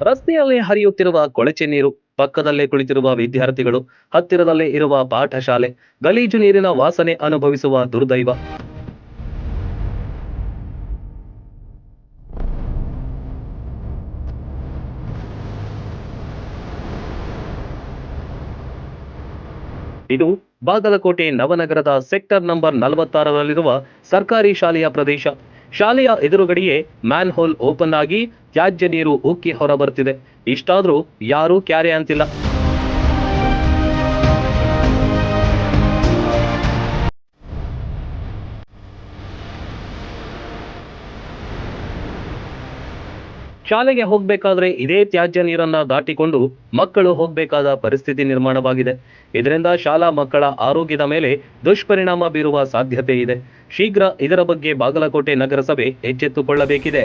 ರಸ್ತೆಯಲ್ಲಿ ಹರಿಯುತ್ತಿರುವ ಕೊಳಚೆ ನೀರು, ಪಕ್ಕದಲ್ಲೇ ಕುಳಿತಿರುವ ವಿದ್ಯಾರ್ಥಿಗಳು, ಹತ್ತಿರದಲ್ಲೇ ಇರುವ ಪಾಠಶಾಲೆ, ಗಲೀಜು ನೀರಿನ ವಾಸನೆ ಅನುಭವಿಸುವ ದುರ್ದೈವ. ಇದು ಬಾಗಲಕೋಟೆ ನವನಗರದ ಸೆಕ್ಟರ್ ನಂಬರ್ ನಲವತ್ತಾರರಲ್ಲಿರುವ ಸರ್ಕಾರಿ ಶಾಲೆಯ ಪ್ರದೇಶ. ಶಾಲೆಯ ಎದುರುಗಡೆಯೇ ಮ್ಯಾನ್ ಹೋಲ್ ಓಪನ್ ಆಗಿ ತ್ಯಾಜ್ಯ ನೀರು ಉಕ್ಕಿ ಹೊರಬರ್ತಿದೆ ಇಷ್ಟಾದ್ರೂ ಯಾರೂ ಕ್ಯಾರೆ ಅಂತಿಲ್ಲ ಶಾಲೆಗೆ ಹೋಗಬೇಕಾದ್ರೆ ಇದೇ ತ್ಯಾಜ್ಯ ನೀರನ್ನ ದಾಟಿಕೊಂಡು ಮಕ್ಕಳು ಹೋಗಬೇಕಾದ ಪರಿಸ್ಥಿತಿ ನಿರ್ಮಾಣವಾಗಿದೆ. ಇದರಿಂದ ಶಾಲಾ ಮಕ್ಕಳ ಆರೋಗ್ಯದ ಮೇಲೆ ದುಷ್ಪರಿಣಾಮ ಬೀರುವ ಸಾಧ್ಯತೆ ಇದೆ. ಶೀಘ್ರ ಇದರ ಬಗ್ಗೆ ಬಾಗಲಕೋಟೆ ನಗರಸಭೆ ಎಚ್ಚೆತ್ತುಕೊಳ್ಳಬೇಕಿದೆ.